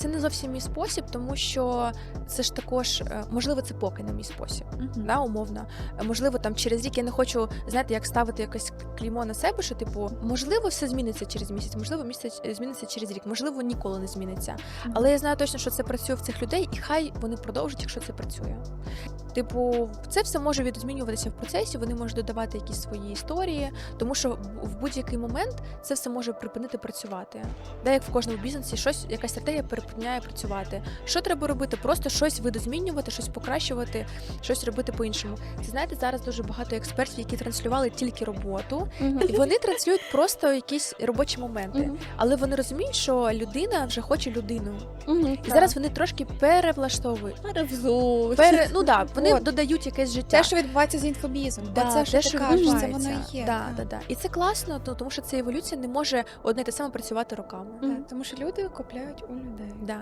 це не зовсім мій спосіб, тому що це ж також, е, можливо, це поки не мій спосіб. Мгм. Да, умовно. Можливо, там через рік я не хочу, знаєте, як ставити якесь клеймо на себе, що типу, можливо, все зміниться через місяць, можливо, місяць е, зміниться через рік, можливо, ніколи не зміниться. Мгм. Але я знаю точно, що це працює в цих людей, і хай вони продовжать, якщо це працює. Типу, це все може відзмінюватися в процесі, вони можуть додавати якісь свої історії, тому що в- будь-який момент це все може припинити працювати. Да, як в кожному бізнесі, щось, якась стратегія припиняє працювати. Що треба робити? Просто щось видозмінювати, щось покращувати, щось робити по-іншому. Це знаєте, зараз дуже багато експертів, які транслювали тільки роботу, і вони транслюють просто якісь робочі моменти. Але вони розуміють, що людина вже хоче людину. І зараз вони трошки перевлаштовують. перевзуть. Пере... Ну да, вони От. додають якесь життя. Те, що відбувається з інфобізмом, Да, це, що те, ти що кажеш, це воно і є. Да, да, да. І це класно, то, тому що ця еволюція не може одне те саме працювати роками. Да, Тому що люди купляють у людей. Да.